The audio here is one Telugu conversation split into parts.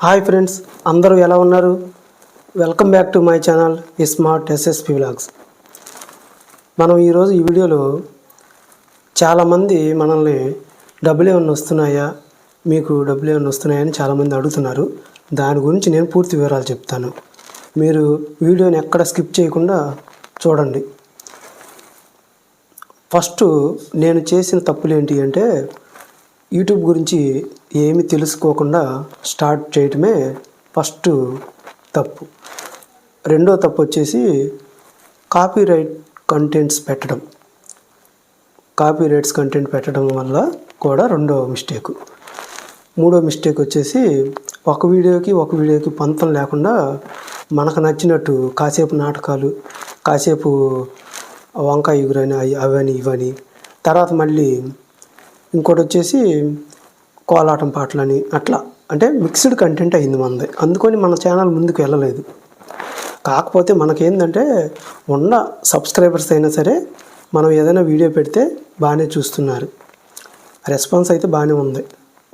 హాయ్ ఫ్రెండ్స్ అందరూ ఎలా ఉన్నారు? Welcome back to my channel ఈ స్మార్ట్ ఎస్ఎస్పి బ్లాగ్స్ మనం ఈరోజు ఈ వీడియోలో చాలామంది మనల్ని డబ్బులు ఏమైనా వస్తున్నాయా? మీకు డబ్బులు ఏమైనా వస్తున్నాయా అని చాలామంది అడుగుతున్నారు. దాని గురించి నేను పూర్తి వివరాలు చెప్తాను. మీరు వీడియోని ఎక్కడ స్కిప్ చేయకుండా చూడండి. ఫస్ట్ నేను చేసిన తప్పులు ఏంటి అంటే యూట్యూబ్ గురించి ఏమి తెలుసుకోకుండా స్టార్ట్ చేయటమే ఫస్ట్ తప్పు. రెండో తప్పు వచ్చేసి కాపీరైట్ కంటెంట్స్ పెట్టడం. కాపీ రైట్స్ కంటెంట్ పెట్టడం వల్ల కూడా రెండో మిస్టేక్. మూడో మిస్టేక్ వచ్చేసి ఒక వీడియోకి ఒక వీడియోకి పంతం లేకుండా మనకు నచ్చినట్టు కాసేపు నాటకాలు కాసేపు వంకాయ ఎగురని అవి- అవని ఇవని తర్వాత మళ్ళీ ఇంకోటి వచ్చేసి కోలాటం పాటలని అట్లా. అంటే మిక్స్డ్ కంటెంట్ అయింది మనది. అందుకని మన ఛానల్ ముందుకు వెళ్ళలేదు. కాకపోతే మనకేందంటే ఉన్న సబ్స్క్రైబర్స్ అయినా సరే మనం ఏదైనా వీడియో పెడితే బాగానే చూస్తున్నారు. రెస్పాన్స్ అయితే బాగానే ఉంది.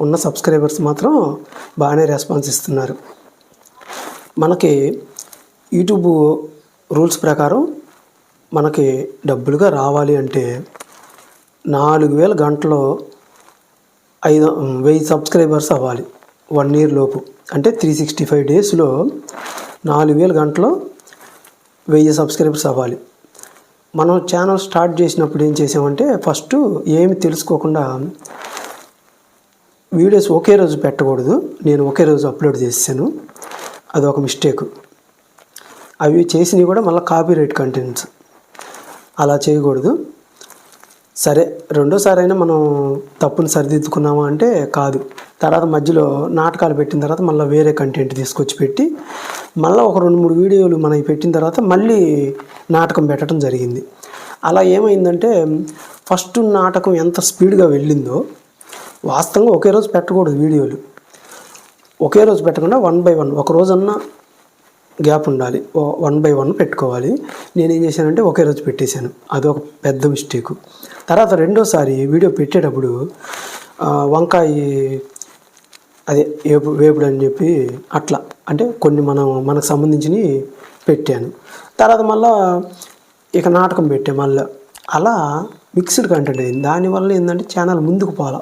ఉన్న సబ్స్క్రైబర్స్ మాత్రం బాగానే రెస్పాన్స్ ఇస్తున్నారు. మనకి యూట్యూబ్ రూల్స్ ప్రకారం మనకి డబ్బులుగా రావాలి అంటే నాలుగు వేల గంటలు ఐదు వెయ్యి సబ్స్క్రైబర్స్ అవ్వాలి వన్ ఇయర్ లోపు. అంటే త్రీ సిక్స్టీ ఫైవ్ డేస్లో నాలుగు వేల గంటలు వెయ్యి సబ్స్క్రైబర్స్ అవ్వాలి. మనం ఛానల్ స్టార్ట్ చేసినప్పుడు ఏం చేసామంటే ఫస్ట్ ఏమి తెలుసుకోకుండా వీడియోస్ ఒకే రోజు పెట్టకూడదు నేను ఒకే రోజు అప్లోడ్ చేసాను అదొక మిస్టేక్. అవి చేసినవి కూడా మళ్ళీ కాపీరైట్ కంటెంట్స్ అలా చేయకూడదు. సరే రెండోసారైనా మనం తప్పుని సరిదిద్దుకున్నామా అంటే కాదు. తర్వాత మధ్యలో నాటకాలు పెట్టిన తర్వాత మళ్ళీ వేరే కంటెంట్ తీసుకొచ్చి పెట్టి మళ్ళీ ఒక రెండు మూడు వీడియోలు మనకి పెట్టిన తర్వాత మళ్ళీ నాటకం పెట్టడం జరిగింది. అలా ఏమైందంటే ఫస్ట్ నాటకం ఎంత స్పీడ్గా వెళ్ళిందో వాస్తవంగా ఒకే రోజు పెట్టకూడదు వీడియోలు. ఒకే రోజు పెట్టకుండా వన్ బై వన్. ఒక రోజన్నా గ్యాప్ ఉండాలి. వన్ బై వన్ పెట్టుకోవాలి. నేనేం చేశానంటే ఒకే రోజు పెట్టేశాను. అదొక పెద్ద మిస్టేక్. తర్వాత రెండోసారి వీడియో పెట్టేటప్పుడు వంకాయ అదే వేపు వేపుడు అని చెప్పి అట్లా. అంటే కొన్ని మనం మనకు సంబంధించినవి పెట్టాను. తర్వాత మళ్ళా ఇక నాటకం పెట్టాను మళ్ళీ. అలా మిక్స్డ్ కంటెంట్ అయింది. దానివల్ల ఏంటంటే ఛానల్ ముందుకు పోవాలి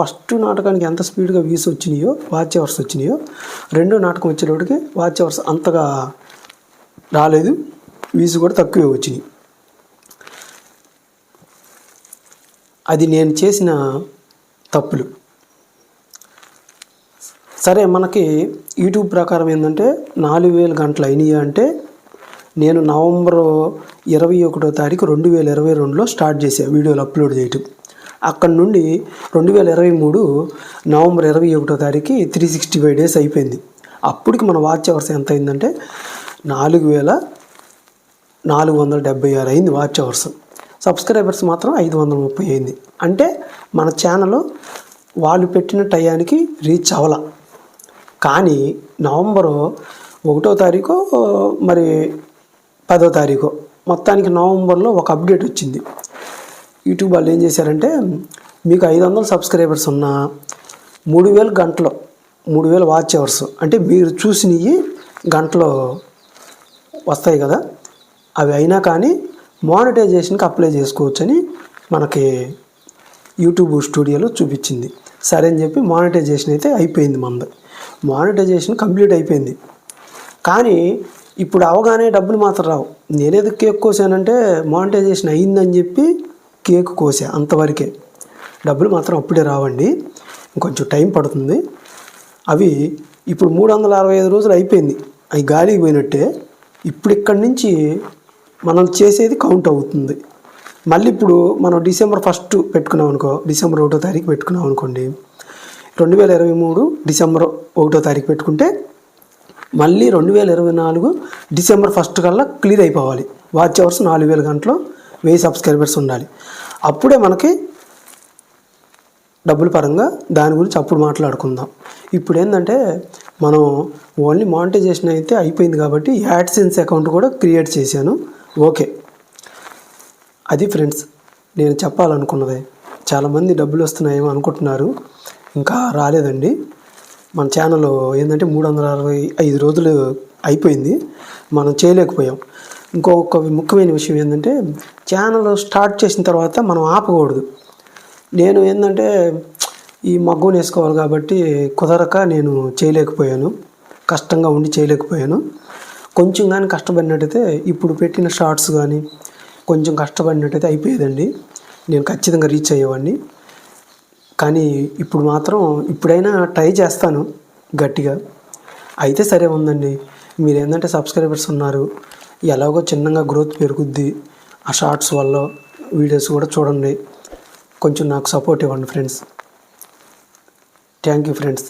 ఫస్ట్ నాటకానికి ఎంత స్పీడ్గా వ్యూస్ వచ్చినాయో వాచ్ అవర్స్ వచ్చినాయో రెండో నాటకం వచ్చేటప్పటికి వాచ్ అవర్స్ అంతగా రాలేదు. వ్యూస్ కూడా తక్కువే వచ్చినాయి. అది నేను చేసిన తప్పులు. సరే మనకి యూట్యూబ్ ప్రకారం ఏంటంటే నాలుగు వేల గంటలు అయినాయి అంటే నేను నవంబర్ ఇరవై ఒకటో తారీఖు రెండు వేల ఇరవై రెండులో స్టార్ట్ చేశాను వీడియోలు అప్లోడ్ చేయటం. అక్కడ నుండి రెండు వేల ఇరవై మూడు నవంబర్ ఇరవై ఒకటో తారీఖు త్రీ సిక్స్టీ ఫైవ్ డేస్ అయిపోయింది. అప్పటికి మన వాచ్ అవర్స్ ఎంత అయిందంటే నాలుగు వేల నాలుగు వందల డెబ్బై ఆరు అయింది వాచ్ అవర్స్. సబ్స్క్రైబర్స్ మాత్రం ఐదు వందల ముప్పై అయింది. అంటే మన ఛానల్ వాళ్ళు పెట్టిన టయానికి రీచ్ అవ్వాల. కానీ నవంబరు ఒకటో తారీఖు మరి పదో తారీఖు మొత్తానికి నవంబర్లో ఒక అప్డేట్ వచ్చింది. యూట్యూబ్ వాళ్ళు ఏం చేశారంటే మీకు ఐదు వందల సబ్స్క్రైబర్స్ ఉన్న మూడు వేల గంటలు మూడు వేల వాచ్ అవర్స్ అంటే మీరు చూసినవి గంటలు వస్తాయి కదా అవి అయినా కానీ మానిటైజేషన్కి అప్లై చేసుకోవచ్చని మనకి యూట్యూబ్ స్టూడియోలో చూపించింది. సరే అని చెప్పి మానిటైజేషన్ అయితే అయిపోయింది మనది. మానిటైజేషన్ కంప్లీట్ అయిపోయింది. కానీ ఇప్పుడు అవగానే డబ్బులు మాత్రం రావు. నేనేది కేక్ కోసానంటే మానిటైజేషన్ అయిందని చెప్పి కేక్ కోసే అంతవరకే. డబ్బులు మాత్రం అప్పుడే రావండి. ఇంకొంచెం టైం పడుతుంది. అవి ఇప్పుడు మూడు వందల అరవై ఐదు రోజులు అయిపోయింది. అవి గాలికి పోయినట్టే ఇప్పుడు ఇక్కడి నుంచి మనం చేసేది కౌంట్ అవుతుంది. మళ్ళీ ఇప్పుడు మనం డిసెంబర్ ఫస్ట్ పెట్టుకున్నాం అనుకో డిసెంబర్ ఒకటో తారీఖు పెట్టుకున్నాం అనుకోండి రెండు వేల ఇరవై మూడు డిసెంబర్ ఒకటో తారీఖు పెట్టుకుంటే మళ్ళీ రెండు వేల ఇరవై నాలుగు డిసెంబర్ ఫస్ట్ కల్లా క్లియర్ అయిపోవాలి. వాచ్ అవర్స్ నాలుగు వేల గంటలు వెయ్యి సబ్స్క్రైబర్స్ ఉండాలి. అప్పుడే మనకి డబ్బుల పరంగా దాని గురించి అప్పుడు మాట్లాడుకుందాం. ఇప్పుడు ఏంటంటే మనం ఓన్లీ మానిటైజేషన్ అయితే అయిపోయింది కాబట్టి యాడ్సెన్స్ అకౌంట్ కూడా క్రియేట్ చేశాను. ఓకే. అది ఫ్రెండ్స్ నేను చెప్పాలనుకున్నది. చాలామంది డబ్బులు వస్తున్నాయేమో అనుకుంటున్నారు. ఇంకా రాలేదండి. మన ఛానల్ ఏంటంటే మూడు వందల అరవై ఐదు రోజులు అయిపోయింది. మనం చేయలేకపోయాం. ఇంకొక ముఖ్యమైన విషయం ఏంటంటే ఛానల్ స్టార్ట్ చేసిన తర్వాత మనం ఆపకూడదు. నేను ఏంటంటే ఈ మగ్గం వేసుకోవాలి కాబట్టి కుదరక నేను చేయలేకపోయాను. కష్టంగా ఉండి చేయలేకపోయాను. కొంచెం కానీ కష్టపడినట్టయితే ఇప్పుడు పెట్టిన షార్ట్స్ కానీ కొంచెం కష్టపడినట్టయితే అయిపోయేదండి. నేను ఖచ్చితంగా రీచ్ అయ్యేవాడిని. కానీ ఇప్పుడు మాత్రం ఇప్పుడైనా ట్రై చేస్తాను గట్టిగా. అయితే సరే ఉందండి. మీరు ఏంటంటే సబ్స్క్రైబర్స్ ఉన్నారు ఎలాగో చిన్నగా గ్రోత్ పెరుగుద్ది. ఆ షార్ట్స్ వల్ల వీడియోస్ కూడా చూడండి. కొంచెం నాకు సపోర్ట్ ఇవ్వండి ఫ్రెండ్స్ థ్యాంక్ యూ ఫ్రెండ్స్